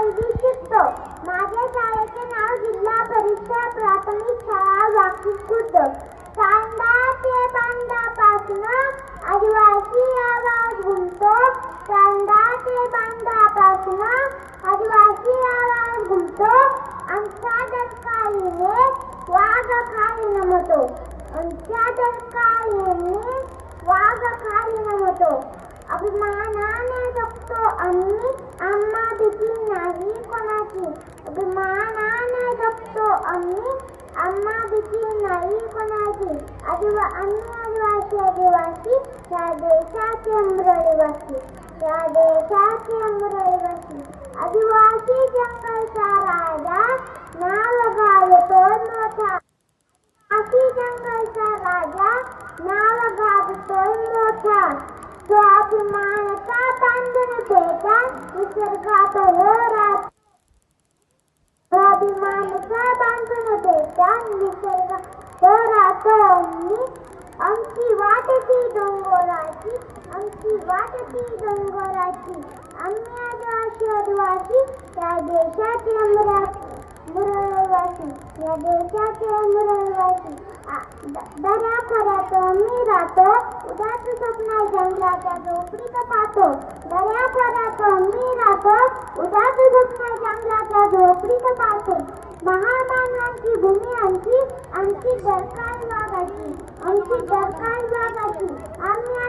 पहिली शिकतो माझ्या शाळेचे नाव जिल्हा परिषद प्राथमिक शाळा वाकी खुर्द. चांदा ते बांधापासून आदिवासी आवाज घुमतो कांदा ते बांधापासून आदिवासी आवाज घुमतो आमच्या दरकाळीने वाघ खाली नमतो. आमच्या दरकाळीने वाघ खाली नमतो. अभिमानाने जगतो आम्ही आम्हा भीती नाही कोणाची अभिमानाने जगतो आम्ही आम्हा भीती नाही कोणाची आदिवा आम्ही आदिवासी आदिवासी या देशाचे अमरवासी या देशाचे अमरवासी आदिवासी जंगलचा राजा नाव गाजतो मोठा आदिवासी जंगलचा राजा नाव गाजतो मोठा अभिमानाचा बांधून बेटा निसर्गात राहतो अभिमानाचा बांधून बेटा निसर्ग राहतो मी आमची वाटती डोंगराची आमची वाटती डोंगराची आम्ही आदिवासी आदिवासी या देशाचे या देशाचे अमरवासी दर्या खोऱ्यात मी राहतो उदास स्वप्न जंगलाच्या झोपडीत पाहतो दर्या खोऱ्यात मी राहतो उदास स्वप्न जंगलाच्या झोपडीत पाहतो महामानवांची भूमी आमची आमची दरकार वाघाची आमची दरकार वाघाची आम्ही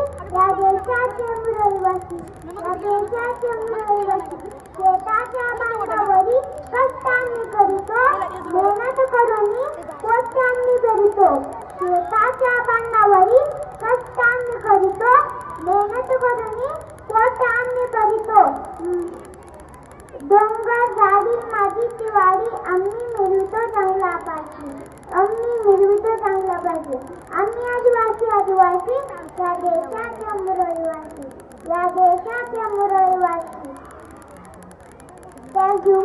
देशाचे रहिवासी या देशाचे रहिवासी शेताच्या बांधावरी कष्टांनी करीतो मेहनत करून पोटांनी करीतो शेताच्या बांधावरी कष्टांनी करीतो मेहनत करून पोटांनी करीतो डोंगर झाडी माझी तिवाडी आम्ही मिळवतो जंगलापाशी. आम्ही मिळवतो जंगलापाशी आम्ही आदिवासी आदिवासी. या देशात रहिवासी. या देशात रहिवासी. थँक्यू